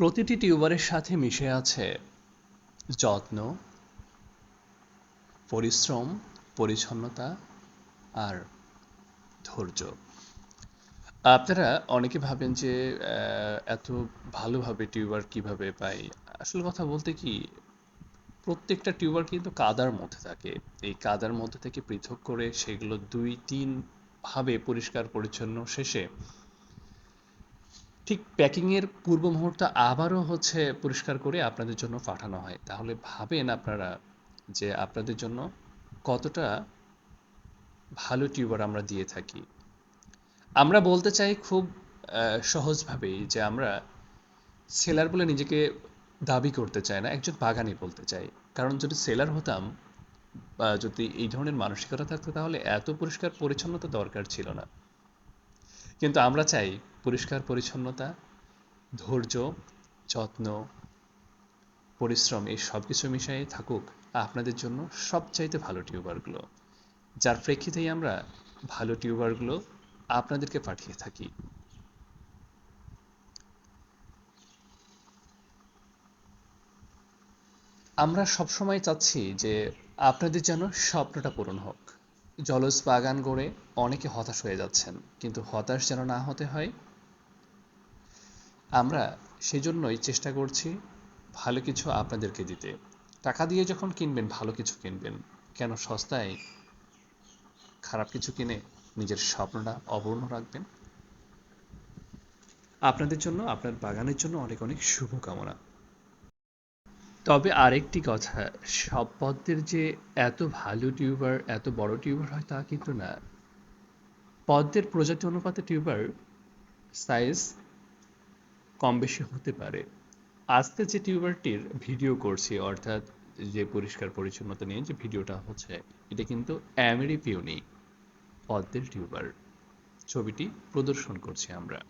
প্রতিটি টিউবারের সাথে মিশে আছে যত্ন, পরিশ্রম, পরিচ্ছন্নতা আর ধৈর্য। আপনারা অনেকে ভাবেন যে এত ভালোভাবে টিউবার কীভাবে পাই? আসল কথা বলতে কি, প্রত্যেকটা টিউবার কিন্তু কাদার মধ্যে থাকে। এই কাদার মধ্যে থেকে পৃথক করে সেগুলো দুই তিন ভাবে পরিষ্কার পরিচ্ছন্ন শেষে ঠিক প্যাকিং এর পূর্ব মুহূর্তে আবারও হচ্ছে পরিষ্কার করে আপনাদের জন্য পাঠানো হয়। তাহলে ভাবেন আপনারা যে আপনাদের জন্য কতটা ভালো টিউবার আমরা দিয়ে থাকি। আমরা বলতে চাই খুব সহজভাবেই যে আমরা সেলার বলে নিজেকে দাবি করতে চাই না, একজন বাগানি বলতে চাই। কারণ যদি সেলার হতাম বা যদি এই ধরনের মানসিকতা থাকতো তাহলে এত পরিষ্কার পরিচ্ছন্নতা দরকার ছিল না। কিন্তু আমরা চাই পরিষ্কার পরিচ্ছন্নতা, ধৈর্য, যত্ন, পরিশ্রম, এই সব কিছু মিশিয়ে থাকুক, আপনাদের জন্য সবচাইতে ভালো টিউবারগুলো। যার প্রেক্ষিতেই আমরা ভালো টিউবারগুলো আপনাদেরকে পাঠিয়ে থাকি। আমরা সবসময় চাচ্ছি যে আপনাদের যেন স্বপ্নটা পূরণ হোক। জলজ বাগান গড়ে অনেকে হতাশ হয়ে যাচ্ছেন, কিন্তু হতাশ যেন না হতে হয় আমরা সেজন্যই চেষ্টা করছি ভালো কিছু আপনাদেরকে দিতে। টাকা দিয়ে যখন কিনবেন, ভালো কিছু কিনবেন। কেন সস্তায় খারাপ কিছু কিনে নিজের স্বপ্নটা অপূর্ণ রাখবেন? আপনাদের জন্য, আপনার বাগানের জন্য অনেক অনেক শুভকামনা। তবে আরেকটি কথা, সব পদ্মের যে এত ভালো টিউবার, এত বড় টিউবার হয় তা কিন্তু না। পদ্মের প্রজাতি অনুপাতে টিউবার সাইজ কম বেশি হতে পারে। আজকে যে টিউবারটির ভিডিও করছি, অর্থাৎ যে পরিষ্কার পরিচ্ছন্নতা নিয়ে যে ভিডিওটা হচ্ছে, এটা কিন্তু অ্যামেরি অ্যামেরিপিওনি পদ্মের টিউবার। ছবিটি প্রদর্শন করছি আমরা।